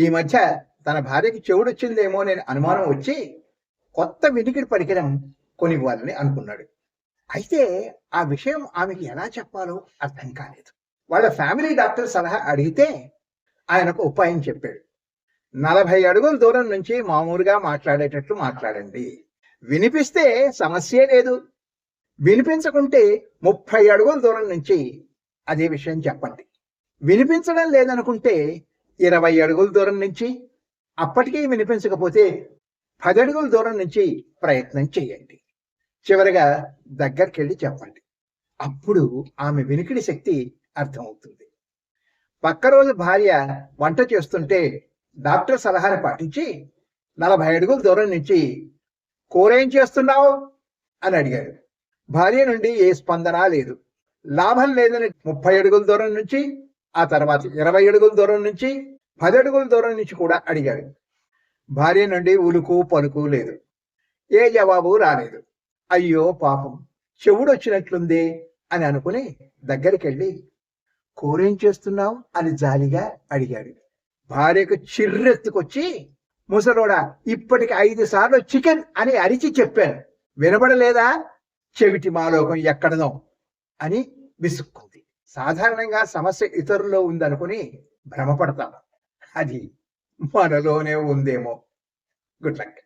ఈ మధ్య తన భార్యకి చెవుడొచ్చిందేమో నేను అనుమానం వచ్చి కొత్త వినికిడి పరికరం కొనివ్వాలని అనుకున్నాడు. అయితే ఆ విషయం ఆమెకి ఎలా చెప్పాలో అర్థం కాలేదు. వాళ్ళ ఫ్యామిలీ డాక్టర్ సలహా అడిగితే ఆయనకు ఉపాయం చెప్పాడు. నలభై అడుగుల దూరం నుంచి మామూలుగా మాట్లాడేటట్లు మాట్లాడండి. వినిపిస్తే సమస్యే లేదు. వినిపించకుంటే ముప్పై అడుగుల దూరం నుంచి అదే విషయం చెప్పండి. వినిపించడం లేదనుకుంటే ఇరవై అడుగుల దూరం నుంచి అప్పటికీ వినిపించకపోతే పది అడుగుల దూరం నుంచి ప్రయత్నం చేయండి. చివరిగా దగ్గరికి వెళ్ళి చెప్పండి. అప్పుడు ఆమె వినికిడి శక్తి అర్థమవుతుంది. పక్క రోజు భార్య వంట చేస్తుంటే డాక్టర్ సలహాను పాటించి నలభై అడుగుల దూరం నుంచి కూరేం చేస్తున్నావు? అని అడిగాడు. భార్య నుండి ఏ స్పందన లేదు. లాభం లేదని ముప్పై అడుగుల దూరం నుంచి ఆ తర్వాత ఇరవై అడుగుల దూరం నుంచి పది అడుగుల దూరం నుంచి కూడా అడిగాడు. భార్య నుండి ఉలుకు పలుకు లేదు. ఏ జవాబు రాలేదు. అయ్యో పాపం చెవుడు వచ్చినట్లుంది అని అనుకుని దగ్గరికి వెళ్ళి కూరేం చేస్తున్నావు? అని జాలిగా అడిగాడు. భార్యకు చిర్రెత్తుకొచ్చి ముసలోడా ఇప్పటికి ఐదు సార్లు చికెన్ అని అరిచి చెప్పాను. వినబడలేదా? చెవిటి మాలోకం ఎక్కడదో అని విసుక్కుంది. సాధారణంగా సమస్య ఇతరుల్లో ఉందనుకుని భ్రమపడతాం. అది మనలోనే ఉందేమో. Good luck